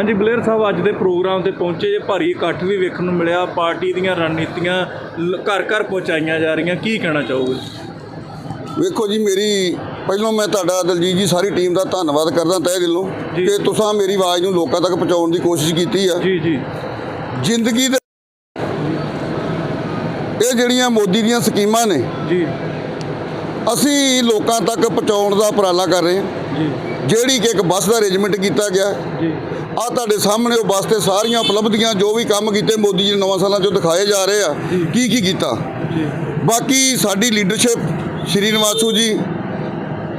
ਹਾਂਜੀ ਬਲੇਅਰ ਸਾਹਿਬ ਅੱਜ ਦੇ ਪ੍ਰੋਗਰਾਮ ਤੇ ਪਹੁੰਚੇ ਜੇ ਭਾਰੀ ਇਕੱਠ ਵੀ ਵੇਖਣ ਨੂੰ ਮਿਲਿਆ। ਪਾਰਟੀ ਦੀਆਂ ਰਣਨੀਤੀਆਂ ਘਰ ਘਰ ਪਹੁੰਚਾਈਆਂ ਜਾ ਰਹੀਆਂ। ਕੀ ਕਹਿਣਾ ਚਾਹੋਗੇ? ਵੇਖੋ ਜੀ ਮੇਰੀ ਪਹਿਲਾਂ ਮੈਂ ਤੁਹਾਡਾ ਦਲਜੀਤ ਜੀ ਸਾਰੀ ਟੀਮ ਦਾ ਧੰਨਵਾਦ ਕਰਦਾ ਤਹਿ ਦਿਲੋਂ। ਕਿ ਤੁਸੀਂ ਮੇਰੀ ਆਵਾਜ਼ ਨੂੰ ਲੋਕਾਂ ਤੱਕ ਪਹੁੰਚਾਉਣ ਦੀ ਕੋਸ਼ਿਸ਼ ਕੀਤੀ ਆ। ਜੀ ਜੀ। ਜ਼ਿੰਦਗੀ ਦੇ ਇਹ ਜਿਹੜੀਆਂ ਮੋਦੀ ਦੀਆਂ ਸਕੀਮਾਂ ਨੇ ਜੀ। ਅਸੀਂ ਲੋਕਾਂ ਤੱਕ ਪਹੁੰਚਾਉਣ ਦਾ ਉਪਰਾਲਾ ਕਰ ਰਹੇ ਹਾਂ। ਜੀ। ਜਿਹੜੀ ਕਿ ਇੱਕ ਬੱਸ ਦਾ ਅਰੇਂਜਮੈਂਟ ਕੀਤਾ ਗਿਆ। ਜੀ। ਆ ਤੁਹਾਡੇ ਸਾਹਮਣੇ ਉਹ ਬੱਸ ਤੇ ਸਾਰੀਆਂ ਉਪਲਬਧੀਆਂ ਜੋ ਵੀ ਕੰਮ ਕੀਤੇ ਮੋਦੀ ਜੀ ਨੇ ਨਵਾਂ ਸਾਲਾਂ 'ਚੋਂ ਦਿਖਾਏ ਜਾ ਰਹੇ ਆ ਕੀ ਕੀ ਕੀਤਾ? ਜੀ। ਬਾਕੀ ਸਾਡੀ ਲੀਡਰਸ਼ਿਪ ਸ਼੍ਰੀ ਨਿਵਾਸੂ ਜੀ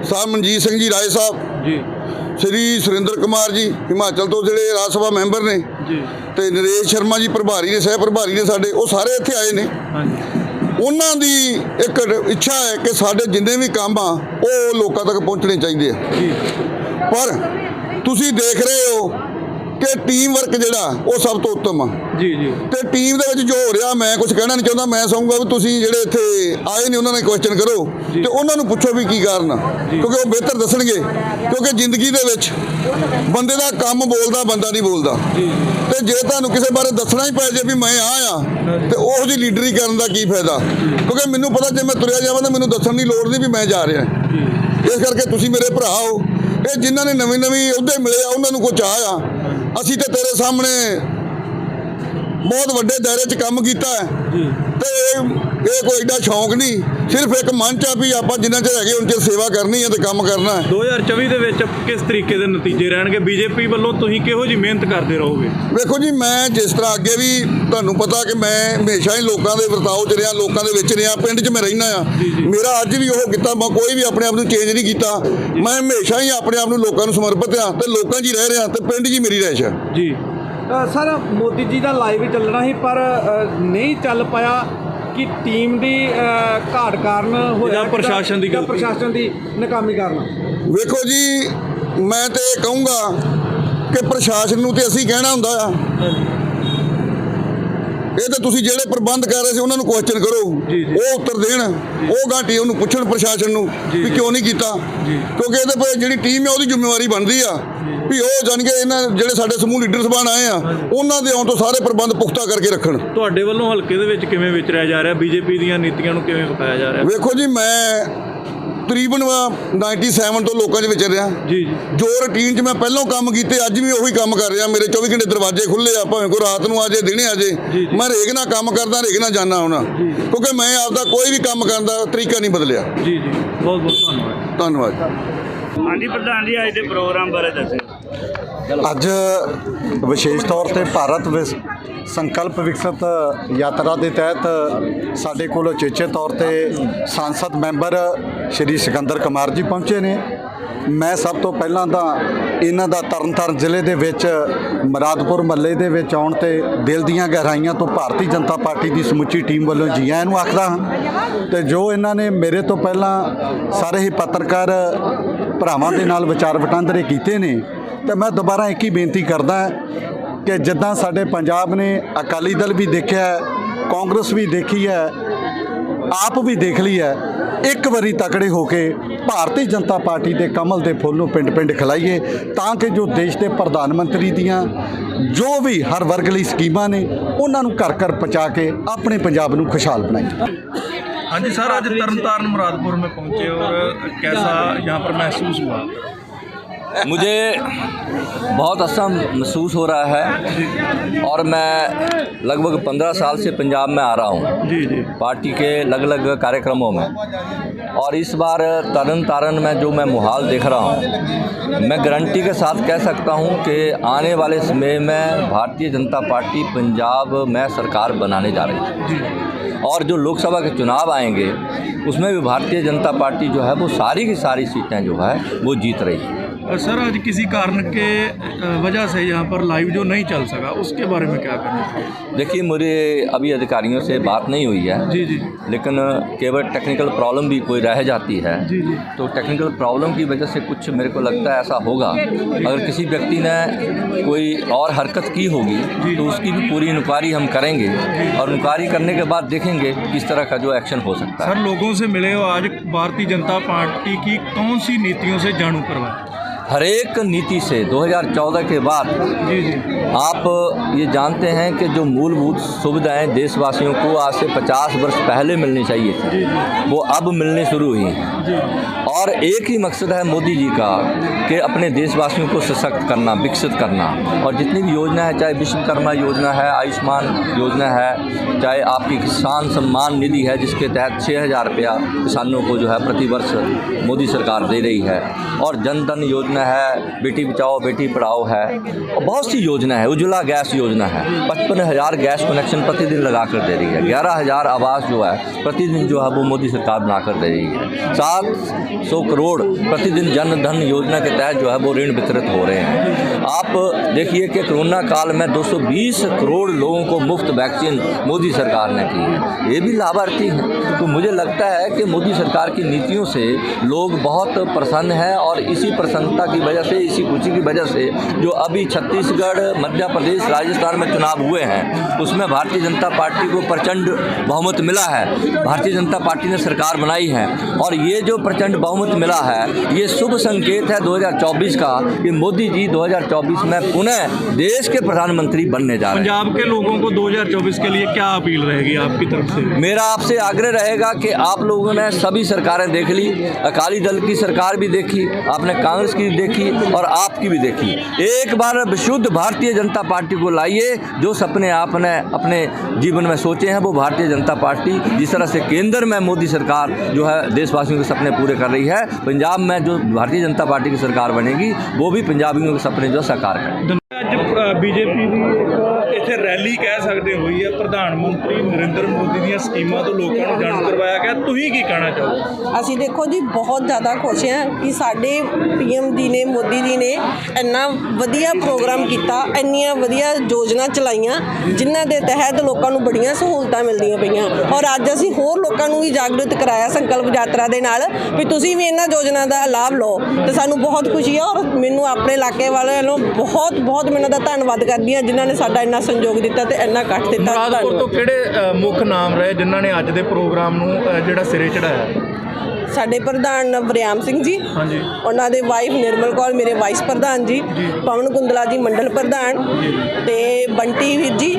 ਸਾਹਿਬ ਮਨਜੀਤ ਸਿੰਘ ਜੀ ਰਾਏ ਸਾਹਿਬ ਜੀ। ਸ਼੍ਰੀ ਸੁਰਿੰਦਰ ਕੁਮਾਰ ਜੀ ਹਿਮਾਚਲ ਤੋਂ ਜਿਹੜੇ ਰਾਜ ਸਭਾ ਮੈਂਬਰ ਨੇ ਜੀ। ਤੇ ਨਰੇਸ਼ ਸ਼ਰਮਾ ਜੀ ਪ੍ਰਭਾਰੀ ਨੇ ਸਹਿ ਪ੍ਰਭਾਰੀ ਨੇ ਸਾਡੇ ਉਹ ਸਾਰੇ ਇੱਥੇ ਆਏ ਨੇ। ਉਹਨਾਂ ਦੀ ਇੱਕ ਇੱਛਾ ਹੈ ਕਿ ਸਾਡੇ ਜਿੰਨੇ ਵੀ ਕੰਮ ਆ ਉਹ ਲੋਕਾਂ ਤੱਕ ਪਹੁੰਚਣੇ ਚਾਹੀਦੇ ਆ। ਪਰ ਤੁਸੀਂ ਦੇਖ ਰਹੇ ਹੋ ਕਿ ਟੀਮ ਵਰਕ ਜਿਹੜਾ ਉਹ ਸਭ ਤੋਂ ਉੱਤਮ ਆ। ਜੀ ਜੀ। ਤੇ ਟੀਮ ਦੇ ਵਿੱਚ ਜੋ ਹੋ ਰਿਹਾ ਮੈਂ ਕੁਝ ਕਹਿਣਾ ਨਹੀਂ ਚਾਹੁੰਦਾ ਮੈਂ ਚਾਹੂੰਗਾ ਵੀ ਤੁਸੀਂ ਜਿਹੜੇ ਇੱਥੇ ਆਏ ਨੇ ਉਹਨਾਂ ਨੇ ਕੁਐਸਚਨ ਕਰੋ। ਜੀ। ਤੇ ਉਹਨਾਂ ਨੂੰ ਪੁੱਛੋ ਵੀ ਕੀ ਕਾਰਨ ਆ। ਜੀ। ਕਿਉਂਕਿ ਉਹ ਬਿਹਤਰ ਦੱਸਣਗੇ। ਕਿਉਂਕਿ ਜ਼ਿੰਦਗੀ ਦੇ ਵਿੱਚ ਬੰਦੇ ਦਾ ਕੰਮ ਬੋਲਦਾ ਬੰਦਾ ਨਹੀਂ ਬੋਲਦਾ। ਜੀ ਤੇ ਜੇ ਤੁਹਾਨੂੰ ਕਿਸੇ ਬਾਰੇ ਦੱਸਣਾ ਹੀ ਪੈ ਜੇ ਵੀ ਮੈਂ ਆ ਆ ਤੇ ਉਹੋ ਜਿਹੀ ਲੀਡਰੀ ਕਰਨ ਦਾ ਕੀ ਫਾਇਦਾ? ਕਿਉਂਕਿ ਮੈਨੂੰ ਪਤਾ ਜੇ ਮੈਂ ਤੁਰਿਆ ਜਾਵਾਂ ਤਾਂ ਮੈਨੂੰ ਦੱਸਣ ਦੀ ਲੋੜ ਨਹੀਂ ਵੀ ਮੈਂ ਜਾ ਰਿਹਾ। ਜੀ। ਇਸ ਕਰਕੇ ਤੁਸੀਂ ਮੇਰੇ ਭਰਾ ਹੋ। ਇਹ ਜਿਨ੍ਹਾਂ ਨੇ ਨਵੇਂ ਨਵੀਂ ਅਹੁਦੇ ਮਿਲੇ ਆ ਉਹਨਾਂ ਨੂੰ ਕੋਈ ਚਾਹ ਆ ਅਸੀਂ ਤੇ ਤੇਰੇ ਸਾਹਮਣੇ ਬਹੁਤ ਵੱਡੇ ਦਾਇਰੇ 'ਚ ਕੰਮ ਕੀਤਾ ਹੈ। ਤੇ ਇਹ ਕੋਈ ਏਡਾ ਸ਼ੌਂਕ ਨਹੀਂ। ਸਿਰਫ ਇੱਕ ਮਨ 'ਚ ਆ ਵੀ ਆਪਾਂ ਜਿੰਨਾ ਚਿਰ ਹੈਗੇ ਉਹਨਾਂ ਚਿਰ ਸੇਵਾ ਕਰਨੀ ਹੈ ਤੇ ਕੰਮ ਕਰਨਾ ਹੈ। 2024 ਦੇ ਵਿੱਚ ਕਿਸ ਤਰੀਕੇ ਦੇ ਨਤੀਜੇ ਰਹਿਣਗੇ? ਬੀਜੇਪੀ ਵੱਲੋਂ ਤੁਸੀਂ ਕਿਹੋ ਜੀ ਮਿਹਨਤ ਕਰਦੇ ਰਹੋਗੇ? ਵੇਖੋ ਜੀ ਮੈਂ ਜਿਸ ਤਰ੍ਹਾਂ ਅੱਗੇ ਵੀ ਤੁਹਾਨੂੰ ਪਤਾ ਕਿ ਮੈਂ ਹਮੇਸ਼ਾ ਹੀ ਲੋਕਾਂ ਦੇ ਵਰਤਾਓ 'ਚ ਰਿਹਾ ਲੋਕਾਂ ਦੇ ਵਿੱਚ ਰਿਹਾ ਪਿੰਡ 'ਚ ਮੈਂ ਰਹਿਣਾ ਆ। ਮੇਰਾ ਅੱਜ ਵੀ ਉਹ ਕੀਤਾ ਮੈਂ ਕੋਈ ਵੀ ਆਪਣੇ ਆਪ ਨੂੰ ਚੇਂਜ ਨਹੀਂ ਕੀਤਾ। ਮੈਂ ਹਮੇਸ਼ਾ ਹੀ ਆਪਣੇ ਆਪ ਨੂੰ ਲੋਕਾਂ ਨੂੰ ਸਮਰਪਿਤ ਆ ਤੇ ਲੋਕਾਂ 'ਚ ਹੀ ਰਹਿ ਰਿਹਾ ਤੇ ਪਿੰਡ 'ਚ ਹੀ ਮੇਰੀ ਰਹਿਸ਼ ਹੈ। ਜੀ। ਸਰ ਮੋਦੀ ਜੀ ਦਾ ਲਾਈਵ ਚੱਲਣਾ ਸੀ ਪਰ ਅ, ਨਹੀਂ ਚੱਲ ਪਾਇਆ ਕਿ ਟੀਮ ਦੀ ਅ, ਘਾਟ ਕਾਰਨ ਹੋਇਆ ਜਾਂ ਪ੍ਰਸ਼ਾਸਨ ਦੀ ਜਾਂ ਗਲਤੀ। ਪ੍ਰਸ਼ਾਸਨ ਦੀ ਨਾਕਾਮੀ ਕਾਰਨ। ਵੇਖੋ ਜੀ ਮੈਂ ਤੇ ਇਹ ਕਹੂੰਗਾ ਕਿ ਪ੍ਰਸ਼ਾਸਨ ਨੂੰ ਤੇ ਅਸੀਂ ਕਹਿਣਾ ਹੁੰਦਾ ਆ। ਇਹ ਤਾਂ ਤੁਸੀਂ ਜਿਹੜੇ ਪ੍ਰਬੰਧ ਕਰ ਰਹੇ ਸੀ ਉਹਨਾਂ ਨੂੰ ਕੁਐਸਚਨ ਕਰੋ। ਉਹ ਉੱਤਰ ਦੇਣ ਉਹ ਘਾਟੀ ਉਹਨੂੰ ਪੁੱਛਣ ਪ੍ਰਸ਼ਾਸਨ ਨੂੰ ਵੀ। ਕਿਉਂ ਨਹੀਂ ਕੀਤਾ। ਕਿਉਂਕਿ ਇਹਦੇ ਪਰ ਜਿਹੜੀ ਟੀਮ ਹੈ ਉਹਦੀ ਜ਼ਿੰਮੇਵਾਰੀ ਬਣਦੀ ਆ। ਵੀ ਉਹ ਜਾਣ ਕੇ ਇਹਨਾਂ ਜਿਹੜੇ ਸਾਡੇ ਸਮੂਹ ਲੀਡਰ ਸਬਾਨ ਆਏ ਆ ਉਹਨਾਂ ਦੇ ਆਉਣ ਤੋਂ ਸਾਰੇ ਪ੍ਰਬੰਧ ਪੁਖਤਾ ਕਰਕੇ ਰੱਖਣ। ਤੁਹਾਡੇ ਵੱਲੋਂ ਹਲਕੇ ਦੇ ਵਿੱਚ ਕਿਵੇਂ ਵਿਚਰਿਆ ਜਾ ਰਿਹਾ? ਬੀਜੇਪੀ ਦੀਆਂ ਨੀਤੀਆਂ ਨੂੰ ਕਿਵੇਂ ਵਿਖਾਇਆ ਜਾ ਰਿਹਾ? ਵੇਖੋ ਜੀ ਮੈਂ ਤਕਰੀਬਨ 97 ਤੋਂ ਲੋਕਾਂ 'ਚ ਵਿਚਰ ਰਿਹਾ। ਜੀ ਜੀ। ਜੋ ਰੁਟੀਨ 'ਚ ਮੈਂ ਪਹਿਲਾਂ ਕੰਮ ਕੀਤੇ ਅੱਜ ਵੀ ਉਹੀ ਕੰਮ ਕਰ ਰਿਹਾ। ਮੇਰੇ 24 ਘੰਟੇ ਦਰਵਾਜ਼ੇ ਖੁੱਲੇ ਆ ਭਾਵੇਂ ਕੋਈ ਰਾਤ ਨੂੰ ਆ ਜੇ ਦਿਨੇ ਆ ਜੇ। ਜੀ, ਜੀ। ਮੈਂ ਰੇਗ ਨਾਲ ਕੰਮ ਕਰਦਾ ਰੇਗ ਨਾਲ ਜਾਣਾ ਹੁਣਾ। ਕਿਉਂਕਿ ਮੈਂ ਆਪਦਾ ਕੋਈ ਵੀ ਕੰਮ ਕਰਨ ਦਾ ਤਰੀਕਾ ਨਹੀਂ ਬਦਲਿਆ। ਜੀ ਜੀ। ਬਹੁਤ ਬਹੁਤ ਧੰਨਵਾਦ। ਧੰਨਵਾਦ। ਹਾਂਜੀ ਪ੍ਰਧਾਨ ਜੀ ਅੱਜ ਦੇ ਪ੍ਰੋਗਰਾਮ ਬਾਰੇ ਦੱਸਿਓ ਅੱਜ ਵਿਸ਼ੇਸ਼ ਤੌਰ ਤੇ ਭਾਰਤ ਸੰਕਲਪ ਵਿਕਸਿਤ ਯਾਤਰਾ ਦੇ ਤਹਿਤ ਸਾਡੇ ਕੋਲ ਉਚੇਚੇ ਤੌਰ ਤੇ ਸੰਸਦ ਮੈਂਬਰ ਸ਼੍ਰੀ ਸਿਕੰਦਰ ਕੁਮਾਰ ਜੀ ਪਹੁੰਚੇ ਨੇ। ਮੈਂ ਸਭ ਤੋਂ ਪਹਿਲਾਂ ਤਾਂ ਇਹਨਾਂ ਦਾ ਤਰਨਤਾਰਨ ਜ਼ਿਲ੍ਹੇ ਦੇ ਵਿੱਚ, ਮਰਾਦਪੁਰ ਮੱਲੇ ਦੇ ਵਿੱਚ ਆਉਣ ਤੇ ਦਿਲ ਦੀਆਂ ਗਹਿਰਾਈਆਂ ਤੋਂ ਭਾਰਤੀ ਜਨਤਾ ਪਾਰਟੀ ਦੀ ਸਮੁੱਚੀ ਟੀਮ ਵੱਲੋਂ ਜੀ ਆਇਆਂ ਨੂੰ ਆਖਦਾ ਹਾਂ ਤੇ ਜੋ ਇਹਨਾਂ ਨੇ ਮੇਰੇ ਤੋਂ ਪਹਿਲਾਂ ਸਾਰੇ ਹੀ ਪੱਤਰਕਾਰ ਭਰਾਵਾਂ ਦੇ ਨਾਲ ਵਿਚਾਰ ਵਟਾਂਦਰੇ ਕੀਤੇ ਨੇ, ਤੇ ਮੈਂ ਦੁਬਾਰਾ ਇੱਕ ਹੀ ਬੇਨਤੀ ਕਰਦਾ ਕਿ ਜਿੱਦਾਂ ਸਾਡੇ ਪੰਜਾਬ ਨੇ ਅਕਾਲੀ ਦਲ ਵੀ ਦੇਖਿਆ ਕਾਂਗਰਸ ਵੀ ਦੇਖੀ ਹੈ, ਆਪ ਵੀ ਦੇਖ ਲਈ ਹੈ ਇੱਕ ਵਾਰੀ ਤਕੜੇ ਹੋ ਕੇ ਭਾਰਤੀ ਜਨਤਾ ਪਾਰਟੀ ਦੇ ਕਮਲ ਦੇ ਫੁੱਲ ਨੂੰ ਪਿੰਡ-ਪਿੰਡ ਖਿਲਾਈਏ ਤਾਂ ਕਿ ਜੋ ਦੇਸ਼ ਦੇ ਪ੍ਰਧਾਨ ਮੰਤਰੀ ਦੀਆਂ ਜੋ ਵੀ ਹਰ ਵਰਗ ਲਈ ਸਕੀਮਾਂ ਨੇ ਉਹਨਾਂ ਨੂੰ ਘਰ ਘਰ ਪਹੁੰਚਾ ਕੇ ਆਪਣੇ ਪੰਜਾਬ ਨੂੰ ਖੁਸ਼ਹਾਲ ਬਣਾਈਏ हाँ जी सर आज तरन तारण मुरादपुर में पहुंचे और कैसा यहाँ पर महसूस हुआ मुझे बहुत अच्छा महसूस हो रहा है और मैं लगभग पंद्रह साल से पंजाब में आ रहा हूँ। पार्टी के अलग अलग कार्यक्रमों में। और इस बार तरन तारण में जो मैं मुहाल देख रहा हूँ मैं गारंटी के साथ कह सकता हूँ कि आने वाले समय में भारतीय जनता पार्टी पंजाब में सरकार बनाने जा रही है। और जो लोकसभा के चुनाव आएँगे उसमें भी भारतीय जनता पार्टी जो है वो सारी की सारी सीटें जो है वो जीत रही है। सर आज किसी कारण के वजह से यहाँ पर लाइव जो नहीं चल सका उसके बारे में क्या कहना चाहिए देखिए मुझे अभी अधिकारियों से बात नहीं हुई है जी जी। लेकिन केवल टेक्निकल प्रॉब्लम भी कोई रह जाती है जी जी। तो टेक्निकल प्रॉब्लम की वजह से कुछ मेरे को लगता है ऐसा होगा। अगर किसी व्यक्ति ने कोई और हरकत की होगी तो उसकी भी पूरी इंक्वायरी हम करेंगे और इंक्वायरी करने के बाद देखेंगे किस तरह का जो एक्शन हो सकता है। सर लोगों से मिले हो आज भारतीय जनता पार्टी की कौन सी नीतियों से जानू करवाए हर एक नीति से 2014 के बाद ਜੀ ਜੀ आप ये जानते हैं कि जो मूलभूत सुविधाएँ देशवासियों को आज से 50 वर्ष पहले मिलनी चाहिए थी वो अब मिलने शुरू हुई हैं। और एक ही मकसद है मोदी जी का कि अपने देशवासियों को सशक्त करना विकसित करना। और जितनी भी योजना है चाहे विश्वकर्मा योजना है आयुष्मान योजना है चाहे आपकी किसान सम्मान निधि है जिसके तहत छः हज़ार रुपया किसानों को जो है प्रतिवर्ष मोदी सरकार दे रही है। और जन धन योजना है, बेटी बचाओ, बेटी पढ़ाओ है। और बहुत सी योजना है उज्ज्वला गैस योजना है। पचपन हज़ार गैस कनेक्शन प्रतिदिन लगा कर दे रही है। ग्यारह हज़ार आवास जो है, प्रतिदिन जो है वो मोदी सरकार बना कर दे रही है। सात सौ करोड़ प्रतिदिन जन धन योजना के तहत जो है वो ऋण वितरित हो रहे हैं। आप देखिए कि कोरोना काल में 220 करोड़ लोगों को मुफ़्त वैक्सीन मोदी सरकार ने की है। ये भी लाभार्थी हैं। तो मुझे लगता है कि मोदी सरकार की नीतियों से लोग बहुत प्रसन्न हैं और इसी प्रसन्नता की वजह से इसी खुशी की वजह से जो अभी छत्तीसगढ़ मध्य प्रदेश राजस्थान में चुनाव हुए हैं उसमें भारतीय जनता पार्टी को प्रचंड बहुमत मिला है। भारतीय जनता पार्टी ने सरकार बनाई है। और ये जो प्रचंड बहुमत मिला है ये शुभ संकेत है 2024 का कि मोदी जी 2024 में पुनः देश के प्रधानमंत्री बनने जा रहे हैं। पंजाब के लोगों को 2024 के लिए क्या अपील रहेगी आपकी तरफ़ से? मेरा आपसे आग्रह रहेगा कि आप लोगों ने सभी सरकारें देख ली अकाली दल की सरकार भी देखी आपने कांग्रेस की देखी और आपकी भी देखी एक बार विशुद्ध भारतीय जनता पार्टी को लाइए जो सपने आपने अपने जीवन में सोचे हैं वो भारतीय जनता पार्टी जिस तरह से केंद्र में मोदी सरकार जो है देशवासियों के सपने पूरे कर रही है पंजाब में जो भारतीय जनता पार्टी की सरकार बनेगी वो भी पंजाबियों के सपने जो साकार करेगी ਅੱਜ ਬੀਜੇਪੀ ਦੀ ਇੱਕ ਇੱਥੇ ਰੈਲੀ ਕਹਿ ਸਕਦੇ ਹੋਈ ਹੈ, ਪ੍ਰਧਾਨ ਮੰਤਰੀ ਨਰਿੰਦਰ ਮੋਦੀ ਦੀਆਂ ਸਕੀਮਾਂ ਤੋਂ ਲੋਕਾਂ ਨੂੰ ਜਾਣੂ ਕਰਵਾਇਆ ਗਿਆ। ਤੁਸੀਂ ਕੀ ਕਹਿਣਾ ਚਾਹੋਗੇ? ਅਸੀਂ ਦੇਖੋ ਜੀ, ਬਹੁਤ ਜ਼ਿਆਦਾ ਖੁਸ਼ ਹਾਂ ਕਿ ਸਾਡੇ ਪੀਐਮ ਜੀ ਨੇ, ਮੋਦੀ ਜੀ ਨੇ ਇੰਨਾ ਵਧੀਆ ਪ੍ਰੋਗਰਾਮ ਕੀਤਾ, ਇੰਨੀਆਂ ਵਧੀਆ ਯੋਜਨਾ ਚਲਾਈਆਂ, ਜਿਨ੍ਹਾਂ ਦੇ ਤਹਿਤ ਲੋਕਾਂ ਨੂੰ ਬੜੀਆਂ ਸਹੂਲਤਾਂ ਮਿਲਦੀਆਂ ਪਈਆਂ। ਔਰ ਅੱਜ ਅਸੀਂ ਹੋਰ ਲੋਕਾਂ ਨੂੰ ਵੀ ਜਾਗਰੂਕ ਕਰਾਇਆ ਸੰਕਲਪ ਯਾਤਰਾ ਦੇ ਨਾਲ ਵੀ ਤੁਸੀਂ ਵੀ ਇਹਨਾਂ ਯੋਜਨਾ ਦਾ ਲਾਭ ਲਓ। ਤੇ ਸਾਨੂੰ ਬਹੁਤ ਖੁਸ਼ੀ ਹੈ ਔਰ ਮੈਨੂੰ ਆਪਣੇ ਇਲਾਕੇ ਵਾਲਿਆਂ ਨੂੰ ਬਹੁਤ ਬਹੁਤ ਮੈਂ ਇਹਨਾਂ ਦਾ ਧੰਨਵਾਦ ਕਰਦੀ ਹਾਂ ਜਿਨ੍ਹਾਂ ਨੇ ਸਾਡਾ ਇੰਨਾ ਸਹਿਯੋਗ ਦਿੱਤਾ ਤੇ ਇੰਨਾ ਇਕੱਠ ਦਿੱਤਾ। ਮੁਰਾਦਪੁਰ ਤੋਂ ਕਿਹੜੇ ਮੁੱਖ ਨਾਮ ਰਹੇ ਜਿਨ੍ਹਾਂ ਨੇ ਅੱਜ ਦੇ ਪ੍ਰੋਗਰਾਮ ਨੂੰ ਜਿਹੜਾ ਸਿਰੇ ਚੜਾਇਆ ਸਾਡੇ ਪ੍ਰਧਾਨ ਵਰਿਆਮ ਸਿੰਘ ਜੀ ਹਾਂਜੀ। ਉਹਨਾਂ ਦੇ ਵਾਈਫ ਨਿਰਮਲ ਕੌਰ ਮੇਰੇ ਵਾਈਸ ਪ੍ਰਧਾਨ ਜੀ ਪਵਨ ਕੁੰਦਲਾ ਜੀ ਮੰਡਲ ਪ੍ਰਧਾਨ ਤੇ ਬੰਟੀ ਵੀਰ ਜੀ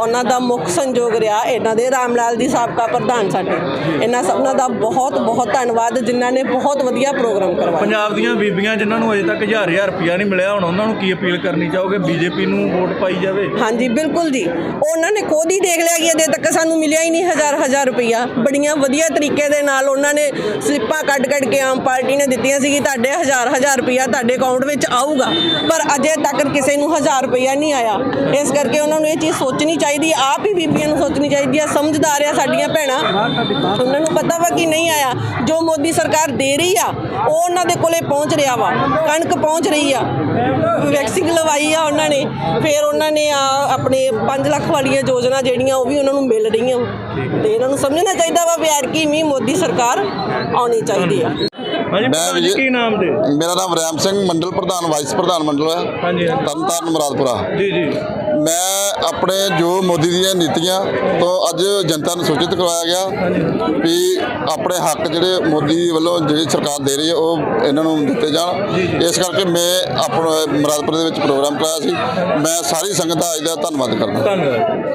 ਉਹਨਾਂ ਦਾ ਮੁੱਖ ਸੰਯੋਗ ਰਿਹਾ ਇਹਨਾਂ ਦੇ ਰਾਮ ਲਾਲ ਜੀ ਸਾਬਕਾ ਪ੍ਰਧਾਨ ਸਾਡੇ। ਇਹਨਾਂ ਸਭਨਾਂ ਦਾ ਬਹੁਤ ਬਹੁਤ ਧੰਨਵਾਦ ਜਿਨ੍ਹਾਂ ਨੇ ਬਹੁਤ ਵਧੀਆ ਪ੍ਰੋਗਰਾਮ ਕਰਵਾਇਆ। ਪੰਜਾਬ ਦੀਆਂ ਬੀਬੀਆਂ ਜਿਨ੍ਹਾਂ ਨੂੰ ਅਜੇ ਤੱਕ ਹਜ਼ਾਰ ਹਜ਼ਾਰ ਰੁਪਇਆ ਨਹੀਂ ਮਿਲਿਆ ਹੁਣ ਉਹਨਾਂ ਨੂੰ ਕੀ ਅਪੀਲ ਕਰਨੀ ਚਾਹੋਗੇ? ਬੀਜੇਪੀ ਨੂੰ ਵੋਟ ਪਾਈ ਜਾਵੇ। ਹਾਂਜੀ ਬਿਲਕੁਲ ਜੀ। ਉਹਨਾਂ ਨੇ ਖੁਦ ਹੀ ਦੇਖ ਲਿਆ ਕਿ ਅਜੇ ਤੱਕ ਸਾਨੂੰ ਮਿਲਿਆ ਹੀ ਨਹੀਂ ਹਜ਼ਾਰ ਹਜ਼ਾਰ ਰੁਪਈਆ। ਬੜੀਆਂ ਵਧੀਆ ਤਰੀਕੇ ਦੇ ਨਾਲ ਉਹਨਾਂ ਨੇ ਸਲਿੱਪਾਂ ਕੱਢ ਕੱਢ ਕੇ ਆਮ ਪਾਰਟੀ ਨੇ ਦਿੱਤੀਆਂ ਸੀ ਕਿ ਤੁਹਾਡੇ ਹਜ਼ਾਰ ਹਜ਼ਾਰ ਰੁਪਈਆ ਤੁਹਾਡੇ ਅਕਾਊਂਟ ਵਿੱਚ ਆਊਗਾ, ਪਰ ਅਜੇ ਤੱਕ ਕਿਸੇ ਨੂੰ ਹਜ਼ਾਰ ਰੁਪਈਆ ਨਹੀਂ ਆਇਆ। ਇਸ ਕਰਕੇ ਉਹਨਾਂ ਨੂੰ ਇਹ ਚੀਜ਼ ਸੋਚਣੀ ਚਾਹੀਦੀ ਆਪ ਹੀ ਬੀਬੀਆਂ ਨੂੰ ਸੋਚਣੀ ਚਾਹੀਦੀ ਆ ਸਮਝਦਾਰ ਆ ਸਾਡੀਆਂ ਭੈਣਾਂ। ਉਹਨਾਂ ਨੂੰ ਪਤਾ ਵਾ ਕਿ ਨਹੀਂ ਆਇਆ। ਜੋ ਮੋਦੀ ਸਰਕਾਰ ਦੇ ਰਹੀ ਆ, ਉਹ ਉਹਨਾਂ ਦੇ ਕੋਲੇ ਪਹੁੰਚ ਰਿਹਾ ਵਾ, ਕਣਕ ਪਹੁੰਚ ਰਹੀ ਆ। ਵੈਕਸੀਨ ਲਵਾਈ ਆ ਉਹਨਾਂ ਨੇ। ਫਿਰ ਉਹਨਾਂ ਨੇ ਆ ਆਪਣੇ 5 ਲੱਖ ਵਾਲੀਆਂ ਯੋਜਨਾ ਜਿਹੜੀਆਂ ਉਹ ਵੀ ਉਹਨਾਂ ਨੂੰ ਮਿਲ ਰਹੀਆਂ। ਤੇ ਇਹਨਾਂ ਨੂੰ ਸਮਝਣਾ ਚਾਹੀਦਾ ਵਾ ਵੀ ਐਰਕੀ ਵੀ ਮੋਦੀ ਸਰਕਾਰ ਆਉਣੀ ਚਾਹੀਦੀ ਆ। ਹਾਂਜੀ ਮੈਂ ਕੀ ਨਾਮ ਦੇ? ਮੇਰਾ ਨਾਮ ਰੈਮ ਸਿੰਘ ਮੰਡਲ ਪ੍ਰਧਾਨ ਵਾਈਸ ਪ੍ਰਧਾਨ ਮੰਡਲ ਹੈ। ਹਾਂਜੀ। ਹਾਂਜੀ। ਤਰਨਤਾਰਨ ਮੁਰਾਦਪੁਰਾ। ਜੀ ਜੀ। ਮੈਂ ਆਪਣੇ ਜੋ ਮੋਦੀ ਦੀਆਂ ਨੀਤੀਆਂ ਤੋਂ ਅੱਜ ਜਨਤਾ ਨੂੰ ਸੂਚਿਤ ਕਰਵਾਇਆ ਗਿਆ ਵੀ ਆਪਣੇ ਹੱਕ ਜਿਹੜੇ ਮੋਦੀ ਵੱਲੋਂ ਜਿਹੜੀ ਸਰਕਾਰ ਦੇ ਰਹੀ ਹੈ, ਉਹ ਇਹਨਾਂ ਨੂੰ ਦਿੱਤੇ ਜਾਣ। ਇਸ ਕਰਕੇ ਮੈਂ ਆਪਣਾ ਮੁਰਾਦਪੁਰ ਦੇ ਵਿੱਚ ਪ੍ਰੋਗਰਾਮ ਕਰਾਇਆ ਸੀ। ਮੈਂ ਸਾਰੀ ਸੰਗਤ ਦਾ ਅੱਜ ਦਾ ਧੰਨਵਾਦ ਕਰਦਾ। ਧੰਨਵਾਦ।